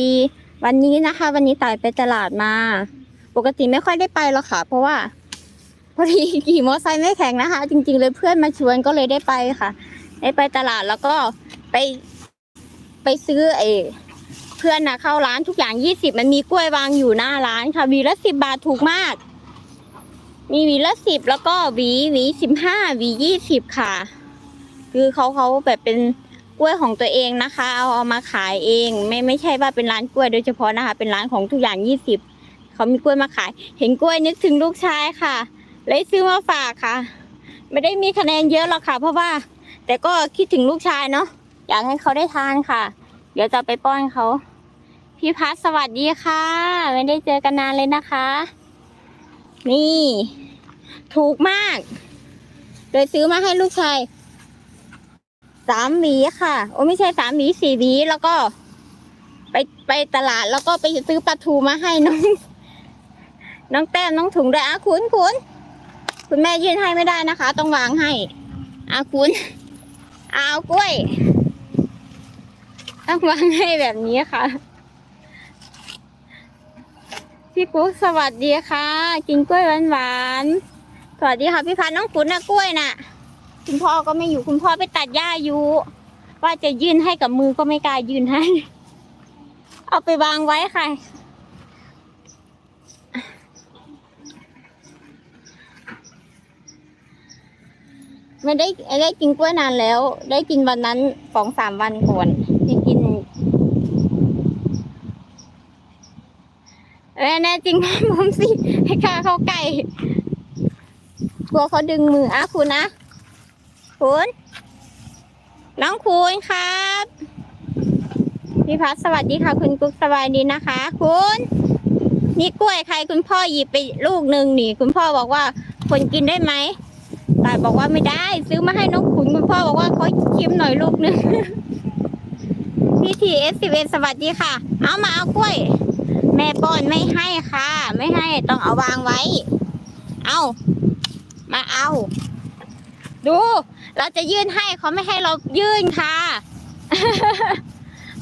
ดี วันนี้นะคะ วันนี้ต่ายไปตลาดมา ปกติไม่ค่อยได้ไปหรอกค่ะ เพราะว่าพอดีขี่มอเตอร์ไซค์ไม่แข็งนะคะ จริง ๆ เลยเพื่อนมาชวนก็เลยได้ไปค่ะ ได้ไปตลาดแล้วก็ไป ไปซื้อเออเพื่อนนะเข้าร้านทุกอย่างยี่สิบมันมีกล้วยวางอยู่หน้าร้านค่ะวีละสิบบาทถูกมาก มีวีละสิบแล้วก็วีวีสิบห้าวียี่สิบค่ะ คือเขาเขาแบบเป็น ล้วยของตัวเองนะคะ เอาเอามาขายเอง ไม่ไม่ใช่ว่าเป็นร้านกล้วยโดยเฉพาะนะคะ เป็นร้านของทุกอย่างยี่สิบเขามีกล้วยมาขาย เห็นกล้วยนึกถึงลูกชายค่ะ เลยซื้อมาฝากค่ะ ไม่ได้มีคะแนนเยอะหรอกค่ะ เพราะว่า แต่ก็คิดถึงลูกชายเนาะอยากให้เขาได้ทานค่ะ เดี๋ยวจะไปป้อนเขาพี่พัทสวัสดีค่ะ ไม่ได้เจอกันนานเลยนะคะ นี่ ถูกมากเลยซื้อมาให้ลูกชาย สามหวีค่ะ โอ้ไม่ใช่สามหวีสี่หวีแล้วก็ ไปไปตลาดแล้วก็ไปซื้อปลาทูมาให้น้อง น้องแต้มน้องถุงด้วยอะคุณคุณคุณแม่ยื่นให้ไม่ได้นะคะ ต้องวางให้อะคุณเอากล้วยต้องวางให้แบบนี้ค่ะพี่กุ๊กสวัสดีค่ะ กินกล้วยหวานๆสวัสดีค่ะพี่พันน้องขุนนะกล้วยน่ะ คุณพ่อก็ไม่อยู่คุณพ่อไปตัดหญ้าอยู่ว่าจะยื่นให้กับมือก็ไม่กล้ายื่นให้ เอาไปวางไว้ค่ะ ไม่ได้ได้กินกล้วยนานแล้ว ได้กินวันนั้นสองสามวันก่อนที่กินแน่แน่จริงผมสิให้ข้าเข้าใกล้กลัวเขาดึงมืออะคุณนะ คุณน้องคุณครับพี่พัดสวัสดีค่ะ คุณกุ๊กสบายดีนะคะ คุณ นี่กล้วยใครคุณพ่อหยิบไปลูกหนึ่งนี่ คุณพ่อบอกว่าคนกินได้ไหมตายบอกว่าไม่ได้ ซื้อมาให้น้องขุนคุณพ่อบอกว่าเขาชิมหน่อยลูกนึงพี่ทีเอสสิบเอ็ดสวัสดีค่ะ เอามาเอากล้วย แม่ป้อนไม่ให้ค่ะ ไม่ให้ต้องเอาวางไว้ เอามาเอา ดู เราจะยื่นให้เขาไม่ให้เรายื่นค่ะ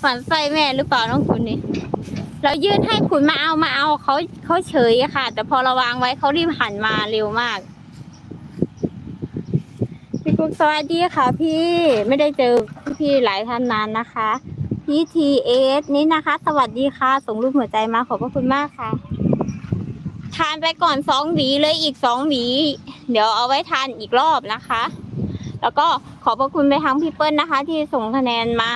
ฝันไฟแม่หรือเปล่าน้องคุณนี่เรายื่นให้คุณมาเอามาเอาเขาเขาเฉยค่ะ แต่พอเราวางไว้เขารีบหันมาเร็วมาก พี่กุ๊กสวัสดีค่ะ พี่ไม่ได้เจอพี่หลายท่านนานนะคะพี่ทีเอสนี่นะคะ สวัสดีค่ะ ส่งรูปหัวใจมาขอบพระคุณมากค่ะ ทานไปก่อนสองหวีเลยอีกสองหวี เดี๋ยวเอาไว้ทานอีกรอบนะคะ แล้วก็ขอบพระคุณไปทางพี่เปิ้ลนะคะ ที่ส่งคะแนนมา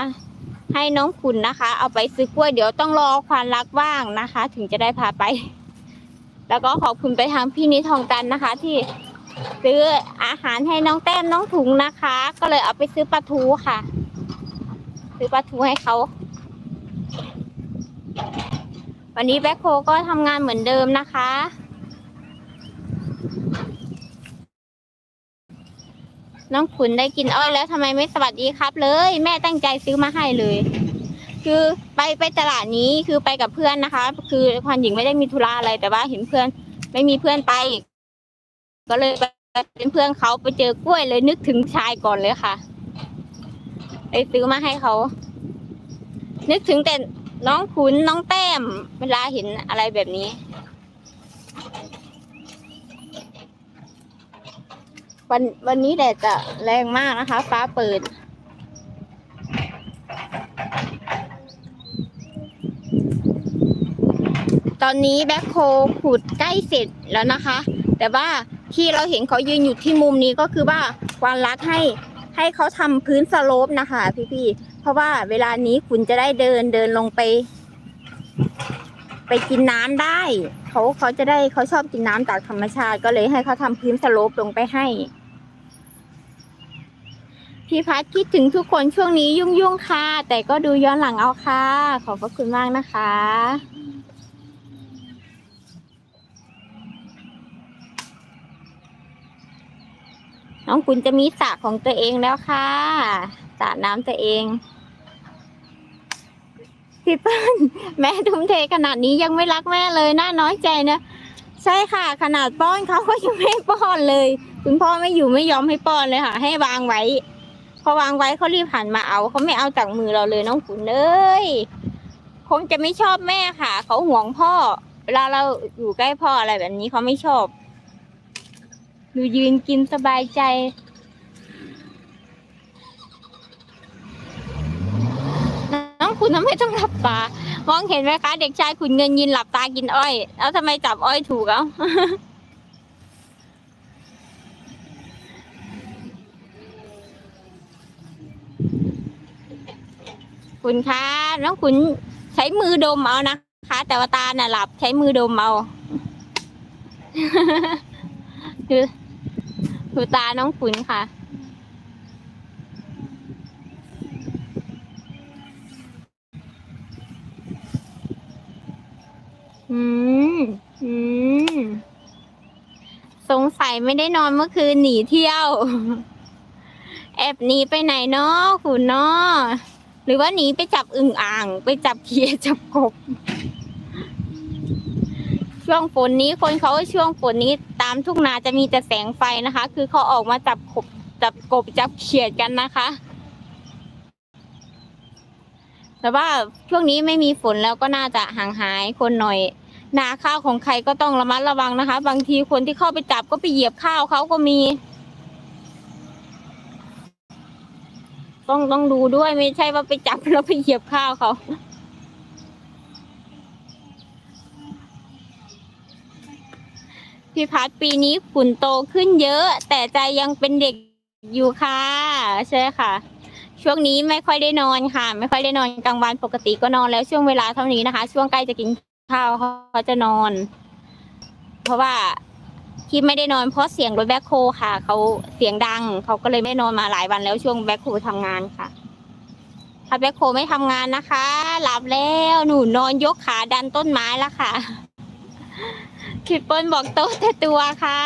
ให้น้องคุณนะคะ เอาไปซื้อกล้วยเดี๋ยวต้องรอควานรักว่างนะคะ ถึงจะได้พาไป แล้วก็ขอบคุณไปทางพี่นิทองตันนะคะ ที่ซื้ออาหารให้น้องแต้มน้องถุงนะคะ ก็เลยเอาไปซื้อปลาทูค่ะ ซื้อปลาทูให้เขาวันนี้แบ็คโฮก็ทำงานเหมือนเดิมนะคะ น้องขุนได้กินอ้อยแล้วทำไมไม่สวัสดีครับ เลย แม่ตั้งใจซื้อมาให้เลย คือไปไปตลาดนี้คือไปกับเพื่อนนะคะ คือควันหญิงไม่ได้มีธุระอะไรแต่ว่าเห็นเพื่อน ไม่มีเพื่อนไป ก็เลยไปเป็นเพื่อนเขาไปเจอกล้วยเลยนึกถึงชายก่อนเลยค่ะเลยซื้อมาให้เขา นึกถึงแต่น้องขุนน้องแต้ม เวลาเห็นอะไรแบบนี้ วันวันนี้แดดจะแรงมากนะคะ ฟ้าเปิด ตอนนี้แบ็คโฮขุดใกล้เสร็จแล้วนะคะ แต่ว่าที่เราเห็นเขายืนอยู่ที่มุมนี้ก็คือว่าควานรักให้ให้เขาทำพื้นสโลปนะคะพี่ๆ เพราะว่าเวลานี้คุณจะได้เดินเดินลงไป ไปกินน้ำได้ เขาเขาจะได้เขาชอบกินน้ำจากธรรมชาติ ก็เลยให้เขาทำพื้นสโลปลงไปให้ พี่พัดคิดถึงทุกคนช่วงนี้ยุ่งยุ่งๆค่ะ แต่ก็ดูย้อนหลังเอาค่ะ ขอบพระคุณมากนะคะ น้องคุณจะมีสระของตัวเองแล้วค่ะสระน้ำตัวเอง พี่เปิ้ลแม่ทุ่มเทขนาดนี้ยังไม่รักแม่เลยน่าน้อยใจนะใช่ค่ะ ขนาดป้อนเขาก็ยังไม่ป้อนเลย คุณพ่อไม่อยู่ไม่ยอมให้ป้อนเลยค่ะ ให้วางไว้ พอวางไว้เขารีบหันมาเอาเขาไม่เอาจากมือเราเลยน้องขุนเอ้ยคงจะไม่ชอบแม่ค่ะเขาห่วงพ่อ เวลาเราอยู่ใกล้พ่ออะไรแบบนี้เขาไม่ชอบดูยืนกินสบายใจน้องคุณทำไมต้องหลับตามองเห็นไหมคะ เด็กชายขุนเงินยืนหลับตากินอ้อย แล้วทำไมจับอ้อยถูกเอ้า คุณคะน้องคุณใช้มือดมเอานะคะ แต่ว่าตาน่ะหลับใช้มือดมเอาคือคือตาน้องขุนค่ะ อืม อืม สงสัยไม่ได้นอนเมื่อคืนหนีเที่ยว แอบหนีไปไหนเนาะคุณเนาะ หรือว่าหนีไปจับอึ่งอ่าง ไปจับเขียจับกบ ช่วงฝนนี้คนเขาว่าช่วงฝนนี้ตามทุ่งนาจะมีแต่แสงไฟนะคะ คือเขาออกมาจับกบจับกบจับเขียดกันนะคะ แต่ว่าช่วงนี้ไม่มีฝนแล้วก็น่าจะห่างหายคนหน่อย นาข้าวของใครก็ต้องระมัดระวังนะคะ บางทีคนที่เข้าไปจับก็ไปเหยียบข้าวเขาก็มี ต้องต้องดูด้วยไม่ใช่ว่าไปจับแล้วไปเหยียบข้าวเขาพี่พัดปีนี้ฝุ่นโตขึ้นเยอะ แต่ใจยังเป็นเด็กอยู่ค่ะ ใช่ค่ะ ช่วงนี้ไม่ค่อยได้นอนค่ะ ไม่ค่อยได้นอนกลางวันปกติก็นอนแล้วช่วงเวลาเท่านี้นะคะ ช่วงใกล้จะกินข้าวเขาจะนอน เพราะว่า ที่ไม่ได้นอนเพราะเสียงรถแบ็คโฮค่ะ เขาเสียงดัง เขาก็เลยไม่นอนมาหลายวันแล้วช่วงแบ็คโฮทำงานค่ะ ถ้าแบ็คโฮไม่ทำงานนะคะ หลับแล้วหนูนอนยกขาดันต้นไม้แล้วค่ะคิดเปิ้ลบอกโต๊ะแต่ตัวค่ะ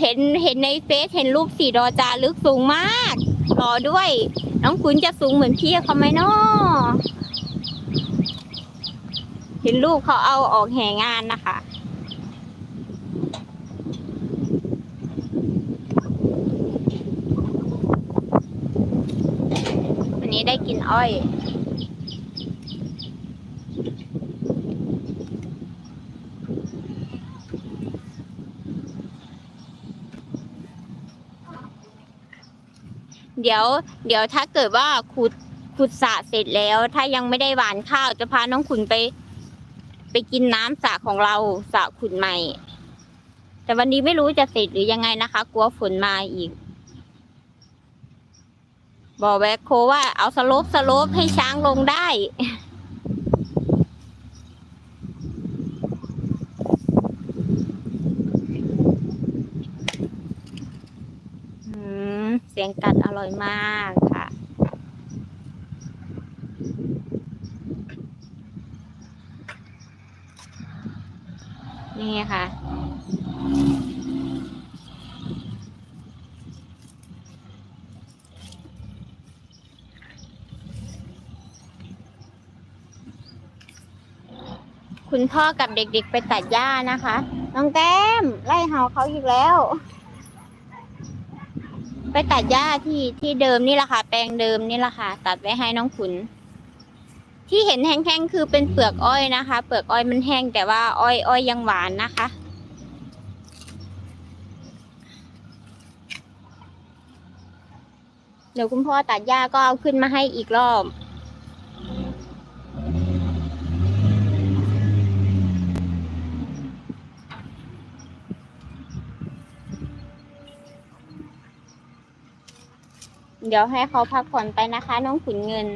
เห็นเห็นในเฟซเห็นรูปสีดอจารึกสูงมากรอด้วย น้องคุณจะสูงเหมือนพี่เขาไหมเนาะเห็นรูปเขาเอาออกแห่งานนะคะ วันนี้ได้ กินอ้อย เดี๋ยว เดี๋ยวถ้าเกิดว่าขุดขุดสระเสร็จแล้ว ถ้ายังไม่ได้หวานข้าวจะพาน้องขุนไป ไปกินน้ำสระของเราสระขุนใหม่ แต่วันนี้ไม่รู้จะเสร็จหรือยังไงนะคะ กลัวฝนมาอีก บอกแวคโคว่าเอาสโลปสโลปให้ช้างลงได้ เสียงกัดอร่อยมากค่ะ นี่ค่ะ คุณ พ่อกับเด็กๆไปตัดหญ้านะคะ น้องแก้มไล่เห่าเขาอีกแล้ว ไปตัดหญ้าที่ที่เดิมนี่แหละค่ะ แปลงเดิมนี่แหละค่ะ ตัดไว้ให้น้องขุน ที่เห็นแห้งๆคือเป็นเปลือกอ้อยนะคะ เปลือกอ้อยมันแห้งแต่ว่าอ้อยอ้อยยังหวานนะคะเดี๋ยวคุณพ่อตัดหญ้าก็เอาขึ้นมาให้อีกรอบ เดี๋ยวให้เขาพักผ่อนไปนะคะ น้องขุนเงิน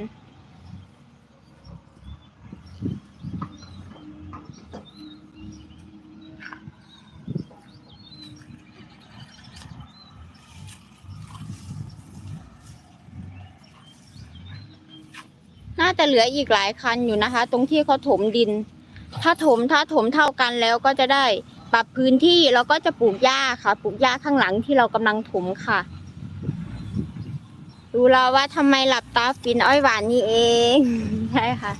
น่าจะเหลืออีกหลายคันอยู่นะคะ ตรงที่เขาถมดิน ถ้าถมถ้าถมเท่ากันแล้วก็จะได้ปรับพื้นที่แล้วก็จะปลูกหญ้าค่ะ ปลูกหญ้าข้างหลังที่เรากำลังถมค่ะ รู้แล้วว่าทำไมหลับตาฟินอ้อยหวานนี่เอง ใช่ค่ะ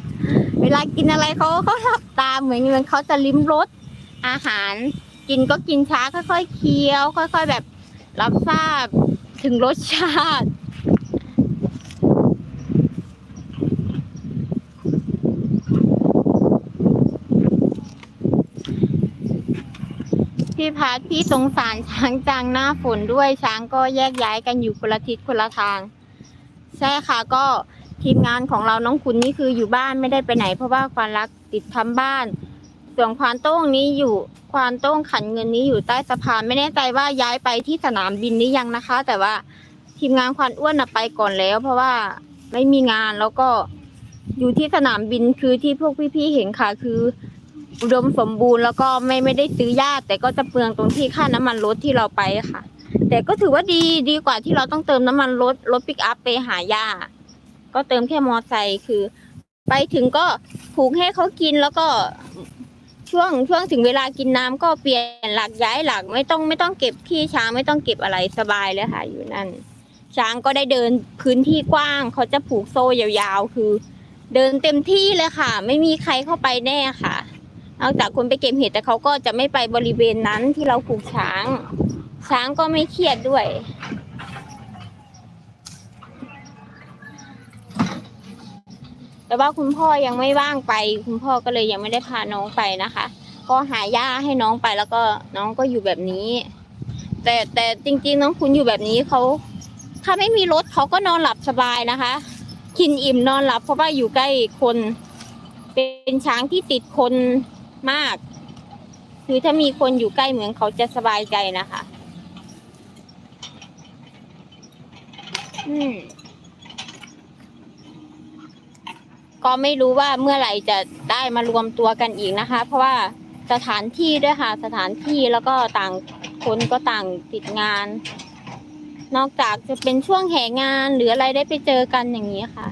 เวลากินอะไรเขาเขาหลับตาเหมือนเหมือนเขาจะลิ้มรสอาหาร กินก็กินช้าค่อยๆเคี้ยว ค่อย ๆ แบบรับทราบถึงรสชาติพี่พัดพี่สงสารช้างจังหน้าฝนด้วยช้างก็แยกย้ายกันอยู่คนละทิศคนละทาง ใช่ค่ะก็ทีมงานของเราน้องคุณนี่คืออยู่บ้านไม่ได้ไปไหน เพราะว่าควานรักติดทำบ้าน ส่วนควานโต้งนี้อยู่ควานโต้งขันเงินนี้อยู่ใต้สะพานไม่แน่ใจว่าย้ายไปที่สนามบินนี้ยังนะคะ แต่ว่าทีมงานควานอ้วนน่ะไปก่อนแล้ว เพราะว่าไม่มีงานแล้วก็อยู่ที่สนามบินคือที่พวกพี่ๆเห็นค่ะ คืออุดมสมบูรณ์แล้วก็ไม่ไม่ได้ซื้อญาติแต่ก็จะเปลืองตรงที่ค่าน้ำมันรถที่เราไปค่ะ แต่ก็ถือว่าดีดีกว่าที่เราต้องเติมน้ำมันรถรถปิกอัพไปหาญาก็เติมแค่มอไซค์คือ ไปถึงก็ผูกให้เขากินแล้วก็ช่วงช่วงถึงเวลากินน้ำก็เปลี่ยนหลักย้ายหลักไม่ต้องไม่ต้องเก็บที่ช้างไม่ต้องเก็บอะไรสบายเลยค่ะ อยู่นั่น ช้างก็ได้เดินพื้นที่กว้างเขาจะผูกโซ่ยาวๆ คือ เดินเต็มที่เลยค่ะ ไม่มีใครเข้าไปแน่ค่ะนอกจากคนไปเก็บเห็ดแต่เขาก็จะไม่ไปบริเวณนั้นที่เราผูกช้าง ช้างก็ไม่เครียดด้วย แต่ว่าคุณพ่อยังไม่ว่างไป คุณพ่อก็เลยยังไม่ได้พาน้องไปนะคะ ก็หาย่าให้น้องไปแล้วก็น้องก็อยู่แบบนี้ แต่แต่จริงๆน้องคุณอยู่แบบนี้เขาถ้าไม่มีรถเขาก็นอนหลับสบายนะคะ กินอิ่มนอนหลับเพราะว่าอยู่ใกล้คน เป็นช้างที่ติดคนมาก คือถ้ามีคนอยู่ใกล้เหมือนเขาจะสบายใจนะคะ อืมก็ไม่รู้ว่าเมื่อไหร่จะได้มารวมตัวกันอีกนะคะ เพราะว่าสถานที่ด้วยค่ะ สถานที่แล้วก็ต่างคนก็ต่างติดงาน นอกจากจะเป็นช่วงแห่งานหรืออะไรได้ไปเจอกันอย่างนี้ค่ะ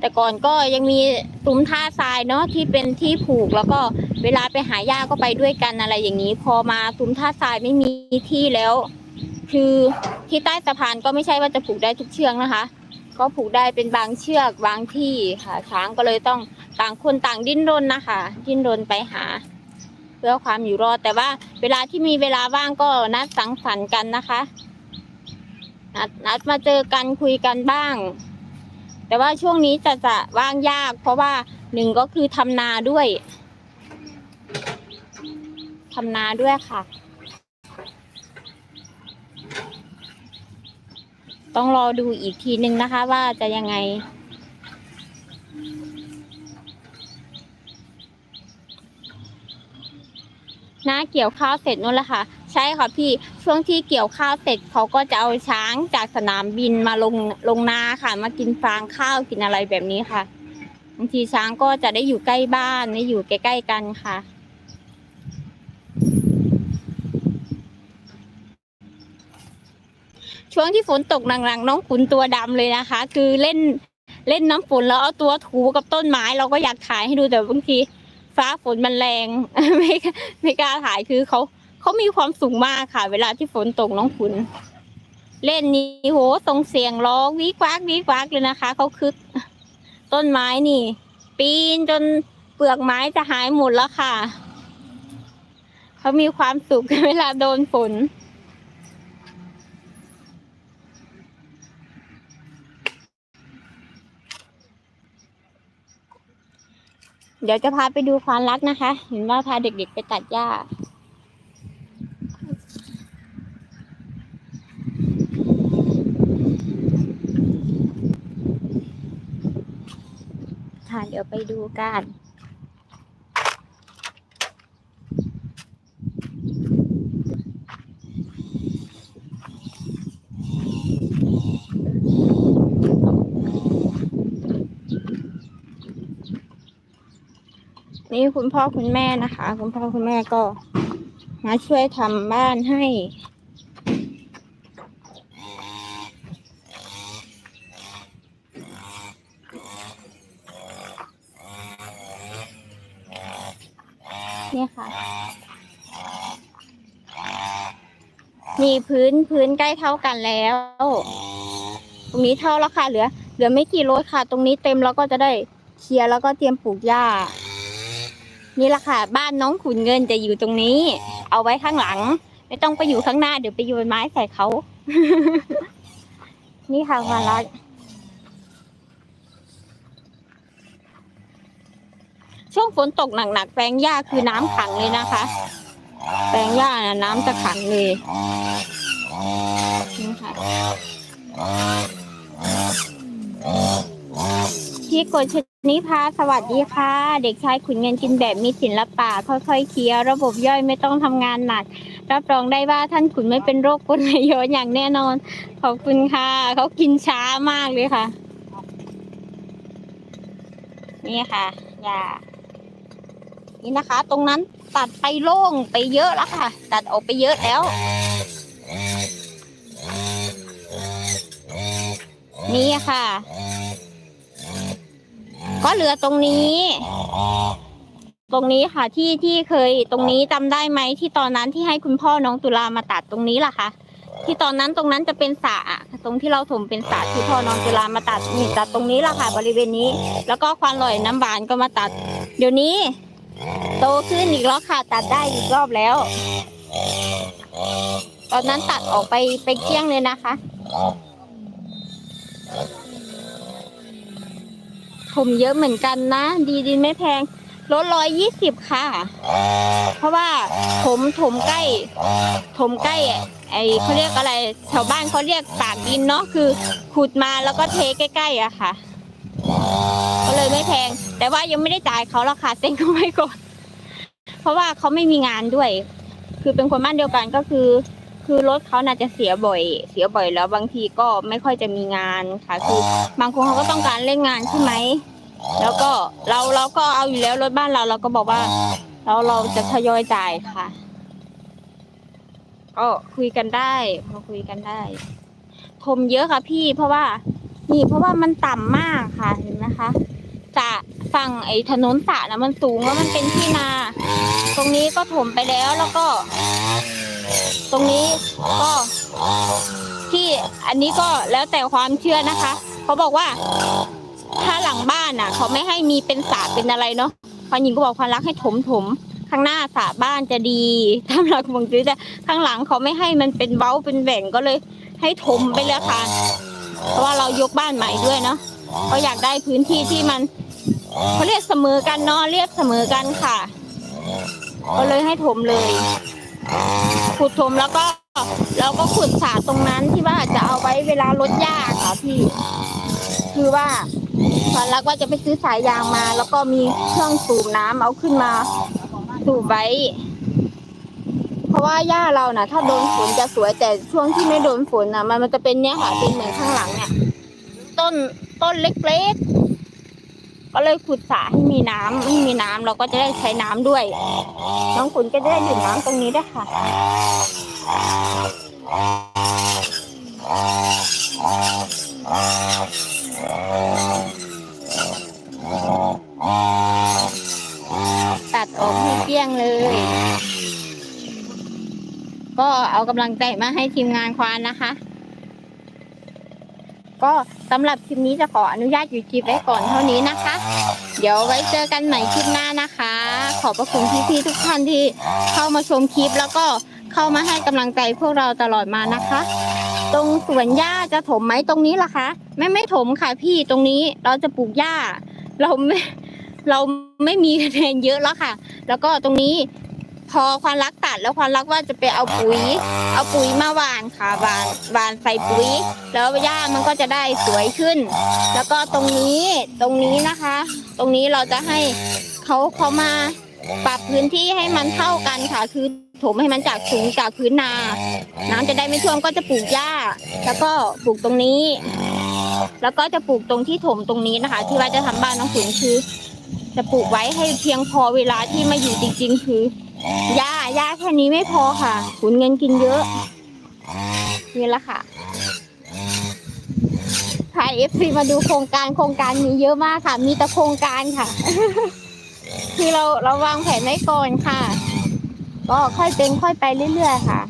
แต่ก่อนก็ยังมีซุ้มท่าทรายเนาะที่เป็นที่ผูกแล้วก็เวลาไปหาย่าก็ไปด้วยกันอะไรอย่างนี้ พอมาซุ้มท่าทรายไม่มีที่แล้ว คือที่ใต้สะพานก็ไม่ใช่ว่าจะผูกได้ทุกเชือกนะคะ ก็ผูกได้เป็นบางเชือกบางที่ค่ะ ช้างก็เลยต้องต่างคนต่างดิ้นรนนะคะ ดิ้นรนไปหา เพื่อความอยู่รอดแต่ว่าเวลาที่มีเวลาว่างก็นัดสังสรรค์กันนะคะนัดนัดมาเจอกันคุยกันบ้าง แต่ว่าช่วงนี้จะจะว่างยาก เพราะว่าหนึ่งก็คือทำนาด้วยทำนาด้วยค่ะ ต้องรอดูอีกทีหนึ่งนะคะ ว่าจะยังไงนาเกี่ยวข้าวเสร็จนู่นแหละค่ะ ใช่ค่ะพี่ช่วงที่เกี่ยวข้าวเสร็จเขาก็จะเอาช้างจากสนามบินมาลงลงนาค่ะ มากินฟางข้าวกินอะไรแบบนี้ค่ะบางทีช้างก็จะได้อยู่ใกล้บ้านได้อยู่ใกล้ๆกันค่ะ ช่วงที่ฝนตกหลังๆ น้องขุนตัวดำเลยนะคะ คือเล่นเล่นน้ำฝนแล้วเอาตัวถูกับต้นไม้ เราก็อยากถ่ายให้ดูแต่บางทีฟ้าฝนมันแรงไม่ไม่กล้าถ่ายคือเขาเขามีความสุขมากค่ะ เวลาที่ฝนตกน้องขุน เล่นนี่โหส่งเสียงร้องวิกวักวิกวักเลยนะคะเขาคึกต้นไม้นี่ ปีนจนเปลือกไม้จะหายหมดแล้วค่ะเขามีความสุขเวลาโดนฝน เดี๋ยวจะพาไปดูความรักนะคะ เห็นว่าพาเด็กๆไปตัดหญ้า ค่ะเดี๋ยวไปดูกัน นี่คุณพ่อคุณแม่นะคะ คุณพ่อคุณแม่ก็ มาช่วยทำบ้านให้ เนี่ยค่ะนี่พื้นพื้นใกล้เท่ากันแล้ว ตรงนี้เท่าแล้วค่ะเหลือ เหลือไม่กี่รถค่ะ ตรงนี้เต็มแล้วก็จะได้เคลียร์แล้วก็เตรียมปลูกหญ้า นี่แหละค่ะ บ้านน้องขุนเงินจะอยู่ตรงนี้ เอาไว้ข้างหลัง ไม่ต้องไปอยู่ข้างหน้าเดี๋ยวไปโยนไม้ใส่เขา นี่ค่ะวาระช่วงฝนตกหนักๆแปลงหญ้าคือน้ำขังเลยนะคะ แปลงหญ้านะน้ำจะขังเลยนี่ค่ะพี่กฤษ ณิพาสวัสดีค่ะ เด็กชายขุนเงินกินแบบมีศิลปะค่อยๆเคี้ยวระบบย่อยไม่ต้องทำงานหนัก รับรองได้ว่าท่านขุนไม่เป็นโรคปนไหลย้อนอย่างแน่นอน ขอบคุณค่ะ เขากินช้ามากเลยค่ะ นี่ค่ะยานี่นะคะ ตรงนั้นตัดไปโล่งไปเยอะแล้วค่ะ ตัดออกไปเยอะแล้ว นี่ค่ะ ก็เหลือตรงนี้ ตรงนี้ค่ะที่ที่เคยตรงนี้จำได้ไหมที่ตอนนั้นที่ให้คุณพ่อน้องตุลามาตัดตรงนี้ล่ะคะที่ตอนนั้นตรงนั้นจะเป็นสระตรงที่เราถมเป็นสระที่พ่อน้องตุลามาตัดนี่ตัดตรงนี้ล่ะค่ะ บริเวณนี้ แล้วก็ควานลอยน้ำบานก็มาตัด เดี๋ยวนี้ โตขึ้นอีกแล้วค่ะ ตัดได้อีกรอบแล้ว ตอนนั้นตัดออกไปไปเกลี้ยงเลยนะคะ ผมเยอะเหมือนกันนะ ดีดินไม่แพงลดร้อยยี่สิบค่ะ เพราะว่าผมถมใกล้ ถมใกล้ ไอเขาเรียกอะไรแถวบ้านเขาเรียกปากดินเนาะคือ ขุดมาแล้วก็เทใกล้ๆอะค่ะ ก็เลยไม่แพง แต่ว่ายังไม่ได้จ่ายเขาราคาเซ็นก็ไม่ก่อนเพราะว่าเขาไม่มีงานด้วย คือเป็นคนบ้านเดียวกันก็คือ คือรถเขาน่าจะเสียบ่อย เสียบ่อยแล้วบางทีก็ไม่ค่อยจะมีงานค่ะ คือ บางคนเขาก็ต้องการเล่นงานใช่ไหมแล้วก็เราเราก็เอาอยู่แล้วรถบ้านเราเราก็บอกว่าเราเราจะทยอยจ่ายค่ะก็คุยกันได้พอคุยกันได้ทมเยอะค่ะพี่เพราะว่า นี่เพราะว่ามันต่ำมากค่ะเห็นไหมคะสระฝั่งไอ้ถนนสระนะมันสูงแล้วมันเป็นที่นา ตรงนี้ก็ถมไปแล้วแล้วก็ ตรงนี้ก็ที่อันนี้ก็แล้วแต่ความเชื่อนะคะ เขาบอกว่า ถ้าหลังบ้านน่ะ เขาไม่ให้มีเป็นสระเป็นอะไรเนาะควานหญิงก็บอกควานรักให้ถมถมข้างหน้าสระบ้านจะดีตามหลักของจื้อแต่ข้างหลังเขาไม่ให้มันเป็นเบ้าเป็นแหว่งก็เลย ให้ถมไปเลยค่ะ เพราะว่าเรายกบ้านใหม่ด้วยเนาะก็อยากได้พื้นที่ที่มันเขาเรียกเสมอกันเนาะเรียกเสมอกันค่ะ ก็เลยให้ถมเลย ขุดถมแล้วก็เราก็ขุดสระตรงนั้นที่ว่าจะเอาไว้เวลารถหญ้าค่ะพี่ คือว่าฝันรักว่าจะไปซื้อสายยางมา แล้วก็มีเครื่องสูบน้ำเอาขึ้นมาสูบไว้ เพราะว่าหญ้าเราน่ะ ถ้าโดนฝนจะสวยแต่ช่วงที่ไม่โดนฝนน่ะ มันมันจะเป็นเนี้ยค่ะเป็นเหมือนข้างหลังเนี่ยต้นต้นเล็กๆ ก็เลยขุดสระให้มีน้ำให้มีน้ำเราก็จะได้ใช้น้ำด้วย น้องขุนก็จะได้ดื่มน้ำตรงนี้ได้วยค่ะ ตัดออกให้เกลี้ยงเลย ก็เอากำลังใจมาให้ทีมงานควานนะคะ ก็สำหรับคลิปนี้จะขออนุญาตหยุดคลิปไว้ก่อนเท่านี้นะคะ เดี๋ยวไว้เจอกันใหม่คลิปหน้านะคะ ขอบพระคุณพี่ๆทุกท่านที่เข้ามาชมคลิปแล้วก็เข้ามาให้กำลังใจพวกเราตลอดมานะคะ ตรงสวนหญ้าจะถมไหมตรงนี้ล่ะคะไม่ไม่ถมค่ะพี่ตรงนี้เราจะปลูกหญ้า เราไม่เราไม่มีคะแนนเยอะแล้วค่ะ แล้วก็ตรงนี้ พอควานรักตัดแล้วควานรักว่าจะไปเอาปุ๋ย เอาปุ๋ยมาหวานค่ะหวานหวานใส่ปุ๋ย แล้วหญ้ามันก็จะได้สวยขึ้น แล้วก็ตรงนี้ตรงนี้นะคะ ตรงนี้เราจะให้เขาเขามาปรับพื้นที่ให้มันเท่ากันค่ะ คือถมให้มันจากสูงจากพื้นนา น้ำจะได้ไม่ท่วมก็จะปลูกหญ้า แล้วก็ปลูกตรงนี้ แล้วก็จะปลูกตรงที่ถมตรงนี้นะคะ ที่ว่าจะทำบ้านน้องขุนคือ จะปลูกไว้ให้เพียงพอเวลาที่มาอยู่จริง ๆ คือ หญ้าหญ้าแค่นี้ไม่พอค่ะขุนเงินกินเยอะ นี่แหละค่ะพาเอฟซีมาดูโครงการโครงการมีเยอะมากค่ะ มีแต่โครงการค่ะ คือเราเราวางแผนไว้ก่อนค่ะ ก็ค่อยเป็นค่อยไปเรื่อยๆค่ะ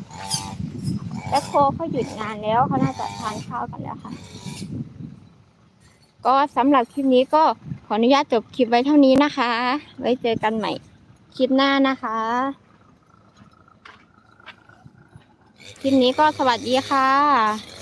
แล้วโคเขาหยุดงานแล้วเขาน่าจะทานข้าวกันแล้วค่ะ ก็สำหรับคลิปนี้ก็ขออนุญาตจบคลิปไว้เท่านี้นะคะ ไว้เจอกันใหม่ คลิปหน้านะคะ คลิปนี้ก็สวัสดีค่ะ